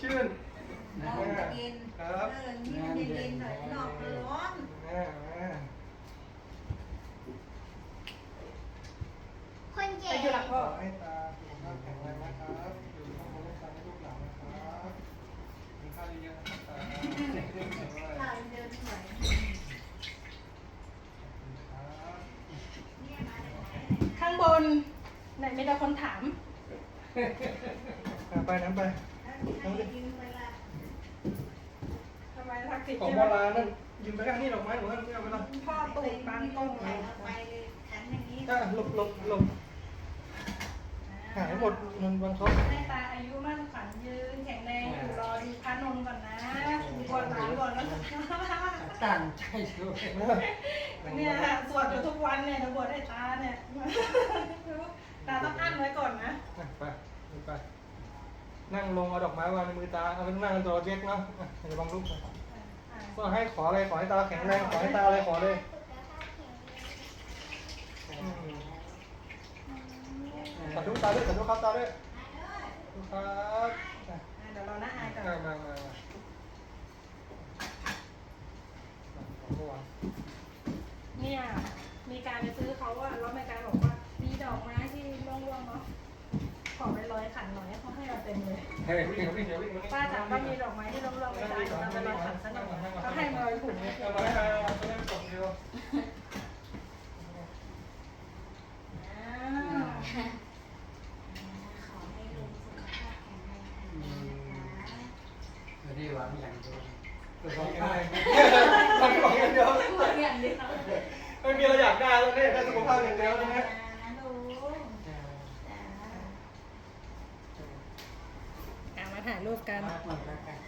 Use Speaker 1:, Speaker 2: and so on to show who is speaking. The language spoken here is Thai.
Speaker 1: ชื่น
Speaker 2: มองเย็น
Speaker 1: ครับ
Speaker 2: เออนี่มันเย็นๆหน่อยนอกมันร้อน
Speaker 1: อ่าอ่า
Speaker 3: คนเก่
Speaker 4: ไปอยู่หลัง
Speaker 1: ข
Speaker 4: พ่อ
Speaker 1: อให้ตาสุขภาพแข็งแรงนะครับอยู่ข้างบนลูกตาให้ลูกหลานนะครับกินข้าวเยอะๆนะครับตา
Speaker 2: ตาเดินหน่อย
Speaker 4: ข้างบนไหนม่ได้คนถาม
Speaker 1: ไปน้ำไป
Speaker 4: ทำไมทักษิณ
Speaker 1: ของ
Speaker 4: ใช่
Speaker 1: โบ
Speaker 4: ไหม
Speaker 1: ราณนั่นยืมไปข้างนี้ดอกไม้หนูนั่นไม่เอาไปละ
Speaker 4: พ่อตูดบางต้นเลย
Speaker 2: ไปเลยขันอย่างนี้
Speaker 1: อะหลบหลบหลบหายหมดมันบางเขา
Speaker 4: ให้ตาอายุมั่นขวัญยืนแข็งแรงอยู่รอดูพระนนท์ก่อนนะดูบอลหลานก่อนแล้ว
Speaker 5: ตั้งใจช่วย
Speaker 4: เนี่ยสวดอยู่ทุกวันเนี่ยเดี๋ยวบวชให้ตาเนี่ยตาต้องอั้นไว้ก่อนนะ
Speaker 1: อะไปไป นั่งลงเอาดอกไม้วางในมือตา เอาไปนั่งกันตัวเล็กเนาะอะเดี๋ยวบังลูกก่อนก็ให้ขออะไรขอให้ตาแข็งแรงขอให้ตาอะไรขอเลยอืมขอทุกตาด้วยขอทุกครับตาด้วยทุกครับอะ
Speaker 4: เดี๋ยวเราหน้าอายก่อน
Speaker 1: มามามามาขอเมื่อวาน
Speaker 4: เนี่ยมีการไปซื้อเขาอะแล้วแม่การบอกว่า มีดอกไม้ที่ร่วงๆเนาะ ขอไปร้อยขันหน่อยเขาให้เรา เต็มเลย
Speaker 1: เฮ้ยวิ่งวิ่งเดี๋ยววิ่งมา
Speaker 4: ป้าถามว่ามีดอกไม้ที่ร่วงไหมจ๊ะเราไปรอยขันซะหน่อยเขาให้มาถุงเนี่ย
Speaker 1: เอาไว้ให้เอาไปเล่นกเดียว
Speaker 4: อ่า
Speaker 2: ขอให้ลุงสุขภาพแข็งแรงแข็งแรงนะคะ
Speaker 5: ไม่ได้หวังอย่างเดียว
Speaker 1: แต่ของง่ายทำของอย่างเดียว
Speaker 2: หมดอย่างเดียว
Speaker 1: ไม่มีอะไรอยากได้แล้วเนี่ยได้สุขภาพอย่างเดียวนะฮะ
Speaker 2: นะลุงจ้า
Speaker 4: อะมาถ่าย รูปกัน
Speaker 5: มกัน